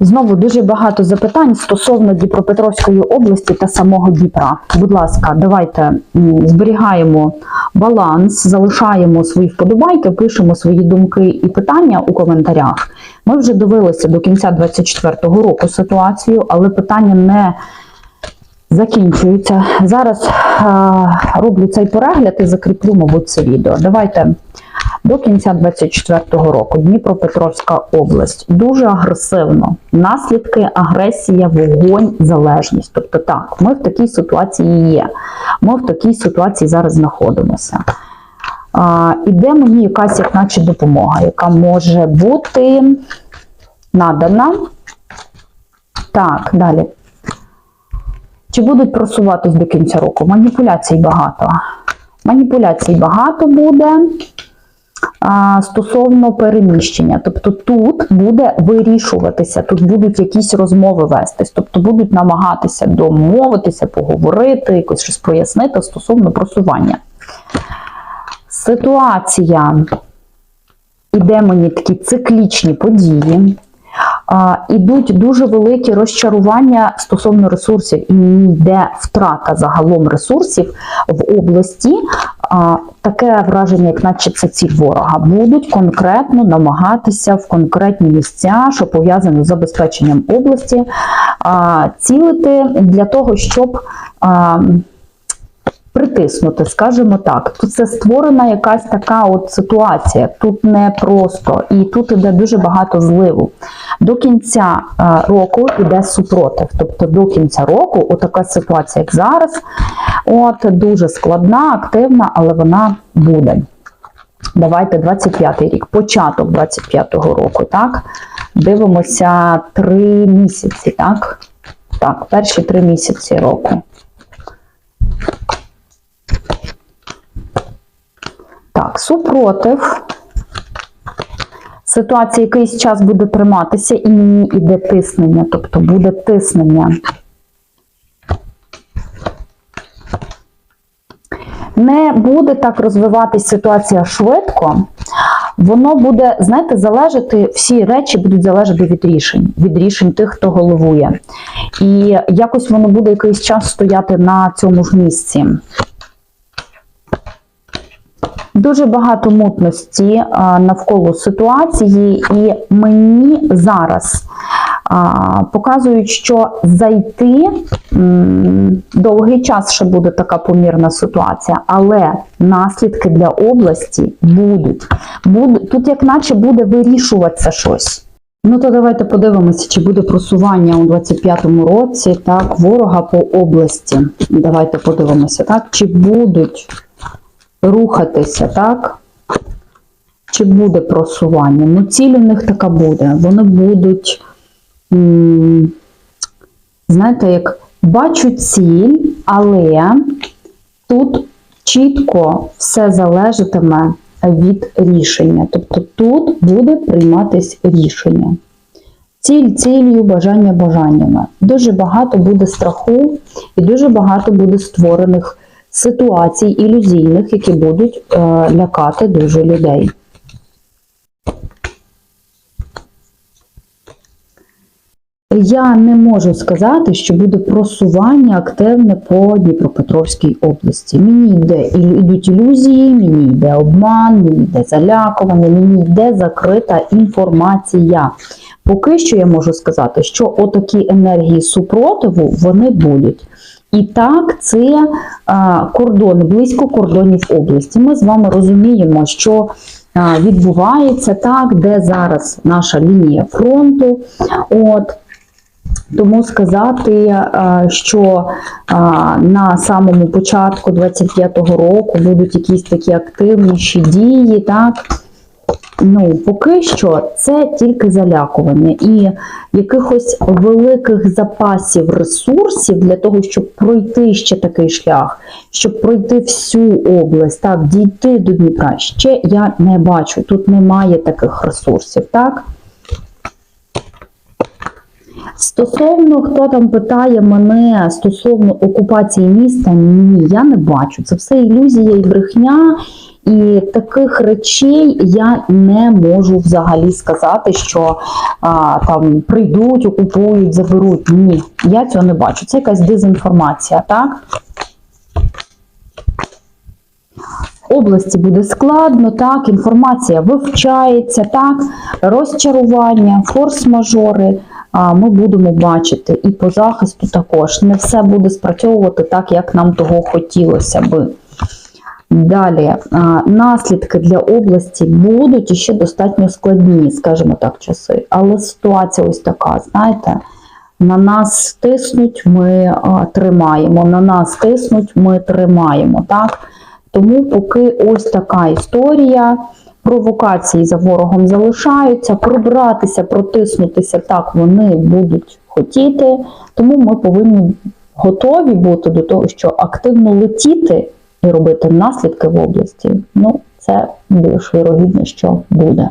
Знову дуже багато запитань стосовно Дніпропетровської області та самого Дніпра. Будь ласка, давайте зберігаємо баланс, залишаємо свої вподобайки, пишемо свої думки і питання у коментарях. Ми вже дивилися до кінця 2024 року ситуацію, але питання не закінчуються. Зараз е, роблю цей перегляд і закріплю, мабуть, це відео. Давайте до кінця 2024 року Дніпропетровська область дуже агресивно. Наслідки агресія, вогонь, залежність. Тобто, так, ми в такій ситуації є. Ми в такій ситуації зараз знаходимося. А, іде мені якась, як наче, допомога, яка може бути надана. Так, далі. Чи будуть просуватись до кінця року? Маніпуляцій багато. Маніпуляцій багато буде стосовно переміщення. Тобто тут буде вирішуватися, тут будуть якісь розмови вестись, тобто будуть намагатися домовитися, поговорити, якось щось пояснити стосовно просування. Ситуація іде мені такі циклічні події. Ідуть дуже великі розчарування стосовно ресурсів, і йде втрата загалом ресурсів в області. Таке враження, як наче це ці ворога, будуть конкретно намагатися в конкретні місця, що пов'язано з забезпеченням області, цілити для того, щоб. Притиснути, скажімо так. Тут це створена якась така от ситуація. Тут не просто, і тут іде дуже багато зливу. До кінця е, року йде супротив. Тобто до кінця року, отака ситуація, як зараз, от дуже складна, активна, але вона буде. Давайте 25-й рік, початок 25-го року, так? Дивимося три місяці, так? Так, перші три місяці року. Так, супротив. Ситуація якийсь час буде триматися, і мені йде тиснення, тобто буде тиснення. Не буде так розвиватись ситуація швидко. Воно буде, знаєте, залежати, всі речі будуть залежати від рішень, від рішень тих, хто головує. І якось воно буде якийсь час стояти на цьому ж місці. Дуже багато мутності навколо ситуації, і мені зараз показують, що зайти довгий час ще буде така помірна ситуація, але наслідки для області будуть. Тут, як наче, буде вирішуватися щось. Ну то давайте подивимося, чи буде просування у 25-му році так, ворога по області. Давайте подивимося, так, чи будуть рухатися, так? Чи буде просування? Ну, ціль у них така буде. Вони будуть, знаєте, як бачу ціль, але тут чітко все залежатиме від рішення. Тобто тут буде прийматись рішення. Ціль ціллю, бажання бажаннями. Дуже багато буде страху і дуже багато буде створених ситуацій ілюзійних, які будуть е, лякати дуже людей. Я не можу сказати, що буде просування активне по Дніпропетровській області. Мені йде йдуть ілюзії, мені йде обман, мені йде залякування, мені йде закрита інформація. Поки що я можу сказати, що отакі енергії супротиву вони будуть. І так, це кордон, близько кордонів області. Ми з вами розуміємо, що відбувається так, де зараз наша лінія фронту. От. Тому сказати, що на самому початку 25-го року будуть якісь такі активніші дії, так? Ну, поки що це тільки залякування і якихось великих запасів ресурсів для того, щоб пройти ще такий шлях, щоб пройти всю область, так, дійти до Дніпра. Ще я не бачу. Тут немає таких ресурсів, так? Стосовно хто там питає мене стосовно окупації міста, ні, я не бачу. Це все ілюзія і брехня. І таких речей я не можу взагалі сказати, що а, там прийдуть, окупують, заберуть. Ні, я цього не бачу. Це якась дезінформація, так? області буде складно, так, інформація вивчається, так, розчарування, форс-мажори. Ми будемо бачити і по захисту також. Не все буде спрацьовувати так, як нам того хотілося би. Далі, наслідки для області будуть іще достатньо складні, скажімо так, часи. Але ситуація ось така, знаєте, на нас тиснуть, ми тримаємо, на нас тиснуть, ми тримаємо. так? Тому поки ось така історія. Провокації за ворогом залишаються, пробратися, протиснутися так вони будуть хотіти. Тому ми повинні готові бути до того, що активно летіти і робити наслідки в області. Ну, це більш вірогідно, що буде.